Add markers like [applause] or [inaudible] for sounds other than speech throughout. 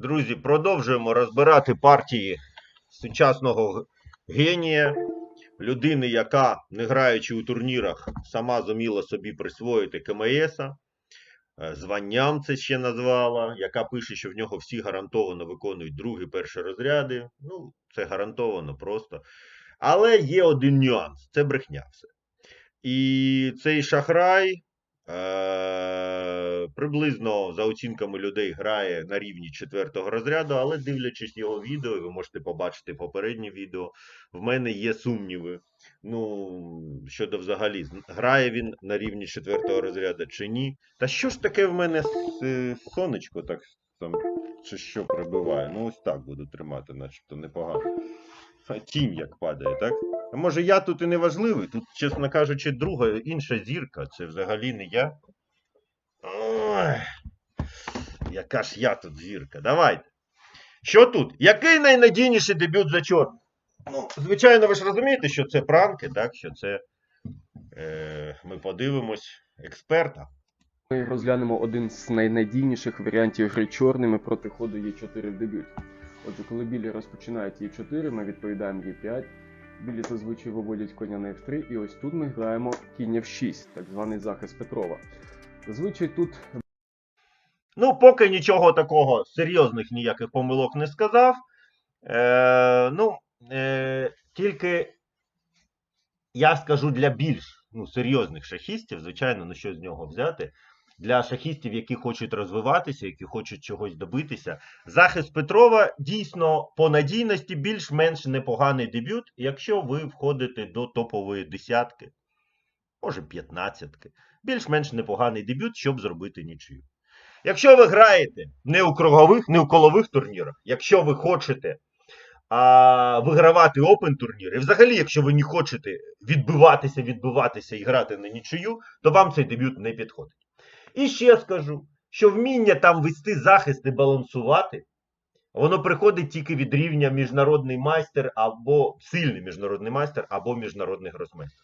Друзі, продовжуємо розбирати партії сучасного генія, людини, яка, не граючи у турнірах, сама зуміла собі присвоїти КМС, е, званням це ще назвала, яка пише, що в нього всі гарантовано виконують другі перші розряди. Ну, це гарантовано просто. Але є один нюанс: це брехня все. І цей шахрай приблизно за оцінками людей грає на рівні четвертого розряду, але дивлячись його відео, ви можете побачити попереднє відео, в мене є сумніви. Ну, щодо взагалі, грає він на рівні четвертого розряду чи ні. Та що ж таке в мене е, сонечко так там, чи що прибиває? Ну, ось так буду тримати, начебто непогано. Тінь як падає, так? Може я тут і не важливий? Тут, чесно кажучи, друга інша зірка. Це взагалі не я. Ой, яка ж я тут зірка? Давайте. Що тут? Який найнадійніший дебют за чорний? Ну, звичайно, ви ж розумієте, що це пранки, так? Що це. Е, ми подивимось експерта. Ми розглянемо один з найнадійніших варіантів гри чорними проти ходу Е4 в дебюті. Отже, коли білі розпочинають Е4, ми відповідаємо Е5. Білі зазвичай виводять коня на F3, і ось тут ми граємо кінь F6, так званий захист Петрова. Зазвичай тут Ну, поки нічого такого серйозних ніяких помилок не сказав. Е, ну, е, тільки я скажу для більш ну, серйозних шахістів, звичайно, ну що з нього взяти. Для шахістів, які хочуть розвиватися, які хочуть чогось добитися. Захист Петрова дійсно по надійності більш-менш непоганий дебют, якщо ви входите до топової десятки, може п'ятнадцятки. Більш-менш непоганий дебют, щоб зробити нічию. Якщо ви граєте не у кругових, не у колових турнірах, якщо ви хочете а, вигравати опен турнір, і взагалі, якщо ви не хочете відбиватися, відбиватися і грати на нічию, то вам цей дебют не підходить. І ще скажу, що вміння там вести захист і балансувати, воно приходить тільки від рівня міжнародний майстер або сильний міжнародний майстер, або міжнародний гросмейстер.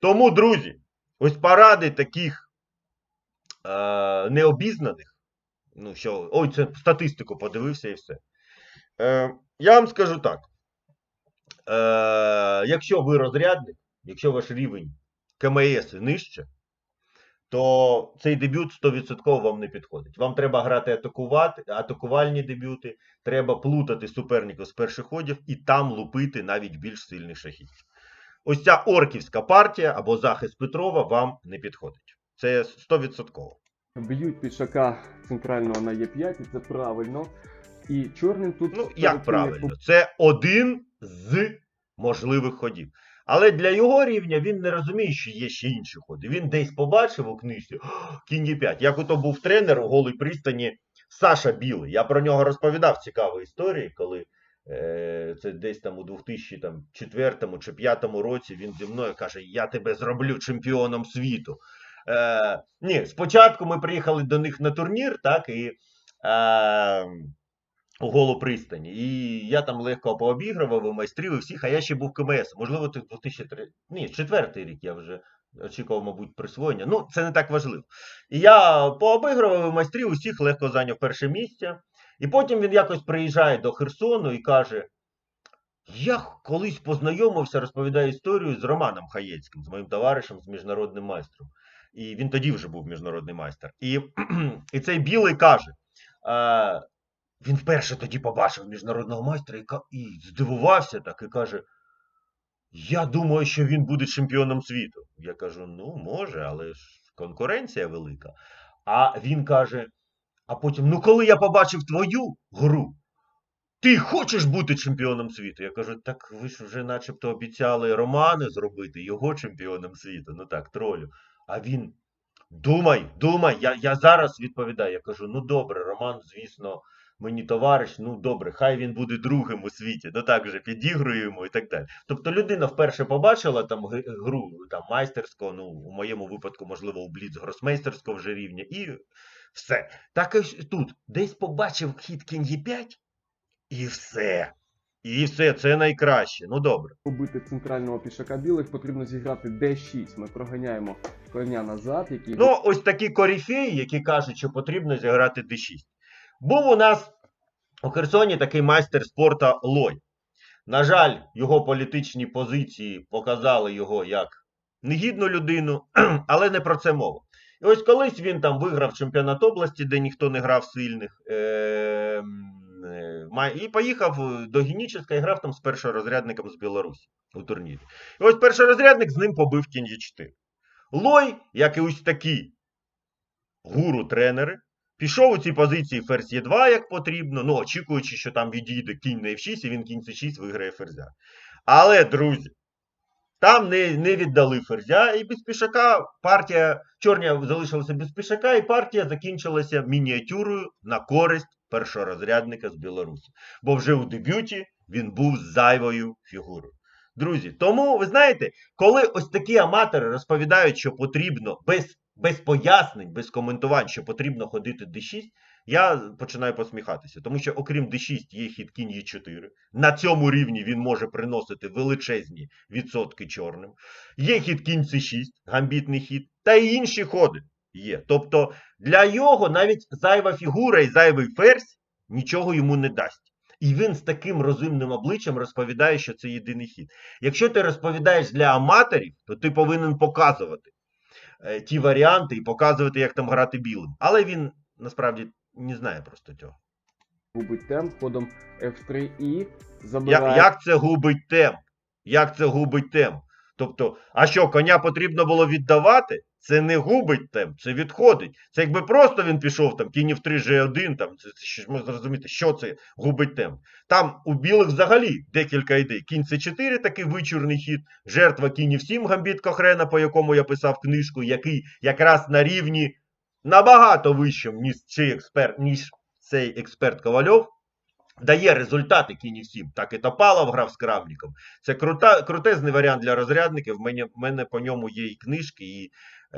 Тому, друзі, ось поради таких е, необізнаних, ну що, ой, це статистику подивився і все. Е, я вам скажу так. Е, якщо ви розрядник, якщо ваш рівень КМС нижче, то цей дебют 100% вам не підходить. Вам треба грати атакувати, атакувальні дебюти, треба плутати суперників з перших ходів і там лупити навіть більш сильний шахістів. Ось ця орківська партія або захист Петрова вам не підходить. Це 100%. б'ють пішака центрального на Е5, і це правильно. І чорним тут Ну, як правильно, це один з можливих ходів. Але для його рівня він не розуміє, що є ще інші ходи. Він десь побачив у книжці «О, кінь є 5. Як ото був тренер у голій пристані Саша Білий. Я про нього розповідав цікаві історії, коли е, це десь там у 2004 чи 2005 році він зі мною каже: Я тебе зроблю чемпіоном світу. Е, ні, спочатку ми приїхали до них на турнір, так, і. Е, голу пристані. І я там легко пообігрував і майстрів і всіх, а я ще був КМС. Можливо, це 2003... Ні, четвертий рік я вже очікував, мабуть, присвоєння. Ну, це не так важливо. І я пообігрував майстрів, усіх легко зайняв перше місце. І потім він якось приїжджає до Херсону і каже: Я колись познайомився, розповідає історію з Романом Хаєцьким, з моїм товаришем, з міжнародним майстром. І він тоді вже був міжнародний майстер. І, [clears throat] і цей білий каже. «Е, він вперше тоді побачив міжнародного майстра і, і здивувався так і каже: Я думаю, що він буде чемпіоном світу. Я кажу: ну, може, але ж конкуренція велика. А він каже: а потім, ну коли я побачив твою гру, ти хочеш бути чемпіоном світу? Я кажу, так ви ж вже начебто обіцяли Романа зробити його чемпіоном світу. Ну так, тролю. А він. Думай, думай, я, я зараз відповідаю. Я кажу, ну добре, Роман, звісно, мені товариш, ну добре, хай він буде другим у світі, ну так же підігруємо і так далі. Тобто людина вперше побачила там гру там, майстерського, ну, у моєму випадку, можливо, у бліц гросмейстерського вже рівня, і все. Так і тут десь побачив хід кінь Е5, і все. І все, це найкраще. Ну добре. побити центрального пішака білих, потрібно зіграти D6. Ми проганяємо коня назад, який Ну, ось такі коріфеї, які кажуть, що потрібно зіграти d6. Був у нас У Херсоні такий майстер спорта Лой. На жаль, його політичні позиції показали його як негідну людину, [clears throat] але не про це мова. І ось колись він там виграв чемпіонат області, де ніхто не грав сильних. Е- е, і поїхав до Геніческа і грав там з першорозрядником з Білорусі у турнірі. І ось першорозрядник з ним побив кінь 4 Лой, як і ось такі гуру-тренери, пішов у ці позиції ферзь Е2, як потрібно, ну, очікуючи, що там відійде кінь на F6, і він кінь C6 виграє ферзя. Але, друзі, там не, не віддали ферзя, і без пішака партія, чорня залишилася без пішака, і партія закінчилася мініатюрою на користь першорозрядника з Білорусі. Бо вже у дебюті він був зайвою фігурою. Друзі, тому ви знаєте, коли ось такі аматори розповідають, що потрібно без, без пояснень, без коментувань, що потрібно ходити d6, я починаю посміхатися. Тому що, окрім d6, є хід кінь e4. На цьому рівні він може приносити величезні відсотки чорним. Є хід кінь c6, гамбітний хід, та й інші ходи є. Тобто для його навіть зайва фігура і зайвий ферзь нічого йому не дасть. І він з таким розумним обличчям розповідає, що це єдиний хід. Якщо ти розповідаєш для аматорів, то ти повинен показувати ті варіанти і показувати, як там грати білим. Але він насправді не знає просто цього. Губить темп ходом F3 і забирає. Як, як це губить темп? Як це губить темп? Тобто, а що, коня потрібно було віддавати? Це не губить темп, це відходить. Це якби просто він пішов там кінь в 3 G1, там це, це, що можна зрозуміти, що це губить темп. Там у білих взагалі декілька ідей. Кінь С4 такий вичурний хід, жертва кінь в 7 гамбіт Кохрена, по якому я писав книжку, який якраз на рівні набагато вищим, ніж цей експерт, ніж цей експерт Ковальов. Дає результати кінь в 7. Так і Топалов грав з Кравніком. Це крута, крутезний варіант для розрядників. В мене, в мене по ньому є і книжки, і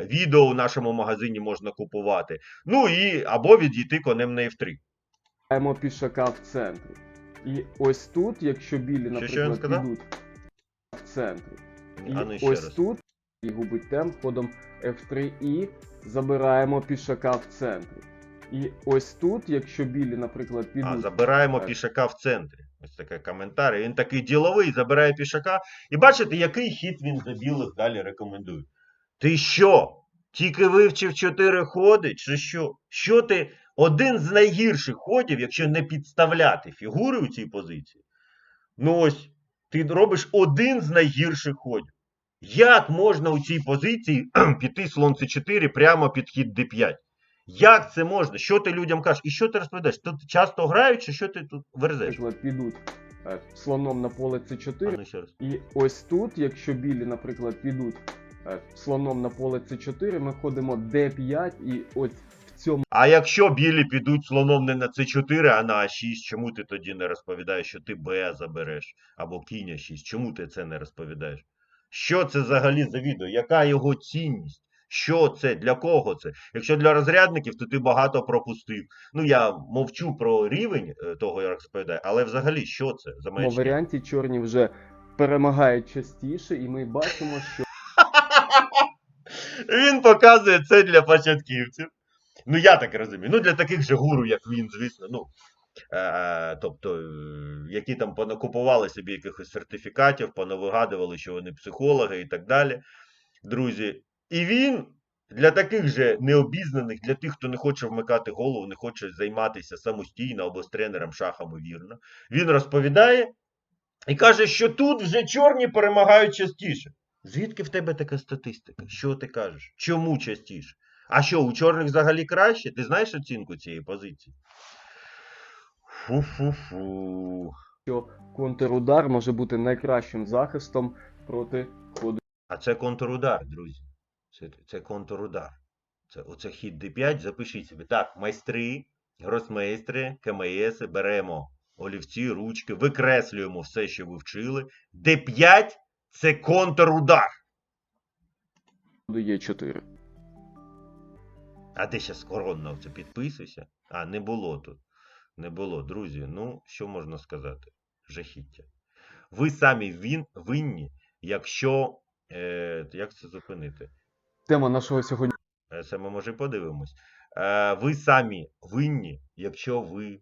відео у нашому магазині можна купувати. Ну і або відійти конем на F3. Маємо пішака в центрі. І ось тут, якщо білі, Що, що він наприклад, сказав? в центрі. І А ну ще ось раз. тут і губить темп ходом F3 і забираємо пішака в центрі. І ось тут, якщо білі, наприклад, підуть. А, забираємо пішака в центрі. Ось такий коментар. Він такий діловий, забирає пішака. І бачите, який хід він за білих далі рекомендує. Ти що? Тільки вивчив чотири ходи, чи що? Що ти один з найгірших ходів, якщо не підставляти фігури у цій позиції? Ну ось, ти робиш один з найгірших ходів. Як можна у цій позиції [clears throat] піти слон С4 прямо під хід d5? Як це можна? Що ти людям кажеш? І що ти розповідаєш? Тут часто грають, чи що ти тут верзеш? підуть е, слоном на поле А С4. ну. І ось тут, якщо білі, наприклад, підуть слоном на поле С4, ми ходимо D5 і ось в цьому А якщо білі підуть слоном не на С4, а на А6, чому ти тоді не розповідаєш, що ти Б забереш або кінь А6? Чому ти це не розповідаєш? Що це взагалі за відео? Яка його цінність? Що це? Для кого це? Якщо для розрядників, то ти багато пропустив. Ну я мовчу про рівень е, того, як розповідаю, але взагалі що це за маячня? варіанті чорні вже перемагають частіше, і ми бачимо, що Він показує це для початківців. Ну, я так розумію. Ну, для таких же гуру, як він, звісно. Ну, е, тобто, е, які там понакупували собі якихось сертифікатів, понавигадували, що вони психологи і так далі. Друзі. І він для таких же необізнаних, для тих, хто не хоче вмикати голову, не хоче займатися самостійно або з тренером шахами вірно, він розповідає і каже, що тут вже чорні перемагають частіше. Звідки в тебе така статистика? Що ти кажеш? Чому частіше? А що, у чорних взагалі краще? Ти знаєш оцінку цієї позиції? Фу-фу-фу. Що контрудар може бути найкращим захистом проти ходу А це контрудар, друзі. Це, це контрудар. Це оце хід d5, запишіть собі. Так, майстри, гросмейстри, КМС, беремо олівці, ручки, викреслюємо все, що ви вчили. d5 це контрудар. Е4. А ти ще скоронно це підписуйся? А, не було тут. Не було, друзі. Ну, що можна сказати? Жахіття. Ви самі він, винні, якщо. Е, як це зупинити? Тема нашого сьогодні. Е, Це ми може подивимось. Е, ви самі винні, якщо ви